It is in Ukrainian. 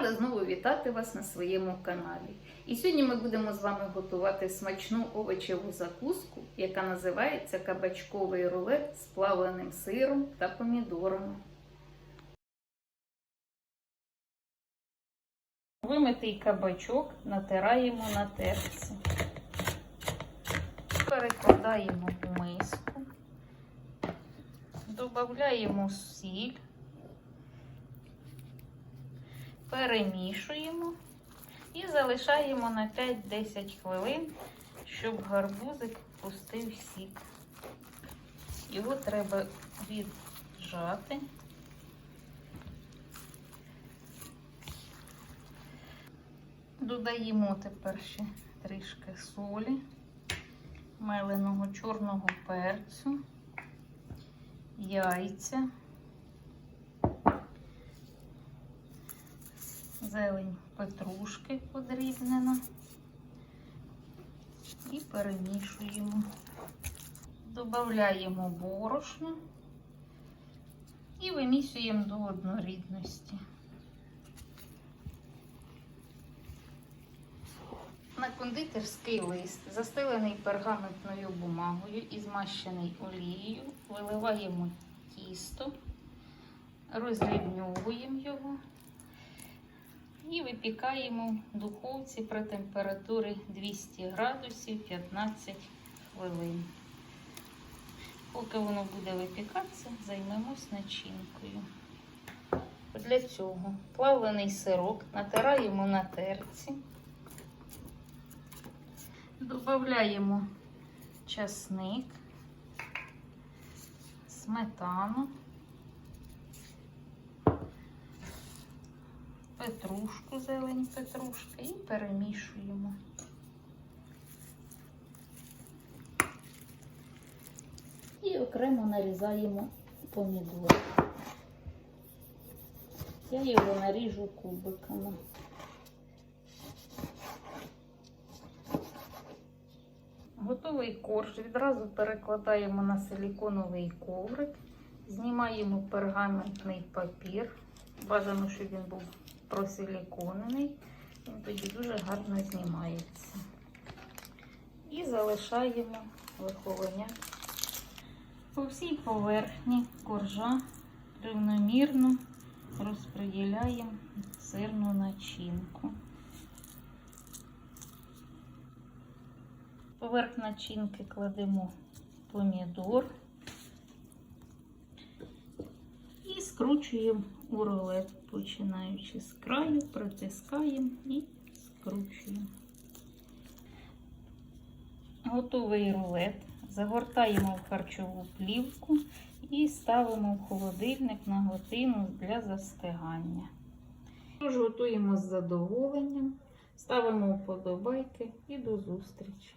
Рада знову вітати вас на своєму каналі. І сьогодні ми будемо з вами готувати смачну овочеву закуску, яка називається кабачковий рулет з плавленим сиром та помідорами. Вимитий кабачок натираємо на терці. Перекладаємо у миску, додаємо сіль, перемішуємо і залишаємо на 5-10 хвилин, щоб гарбузик пустив сік. Його треба віджати. Додаємо тепер ще трішки солі, меленого чорного перцю, яйця, зелень петрушки подрібнена і перемішуємо. Додаємо борошно і вимісюємо до однорідності. На кондитерський лист, застелений пергаментною бумагою і змащений олією, виливаємо тісто, розрівнюємо його і випікаємо в духовці при температурі 200 градусів 15 хвилин. Поки воно буде випікатися, займемось начинкою. Для цього плавлений сирок натираємо на терці. Додаємо часник, сметану, петрушку, зелень петрушки і перемішуємо. І окремо нарізаємо помідор. Я його наріжу кубиками. Готовий корж відразу перекладаємо на силіконовий коврик, знімаємо пергаментний папір. Бажано, щоб він був просиліконений, він тоді дуже гарно знімається. І залишаємо виховання. По всій поверхні коржа рівномірно розподіляємо сирну начинку. Поверх начинки кладемо помідор і скручуємо у рулет, починаючи з краю, притискаємо і скручуємо. Готовий рулет загортаємо в харчову плівку і ставимо в холодильник на годину для застигання. Тож готуємо з задоволенням, ставимо вподобайки і до зустрічі!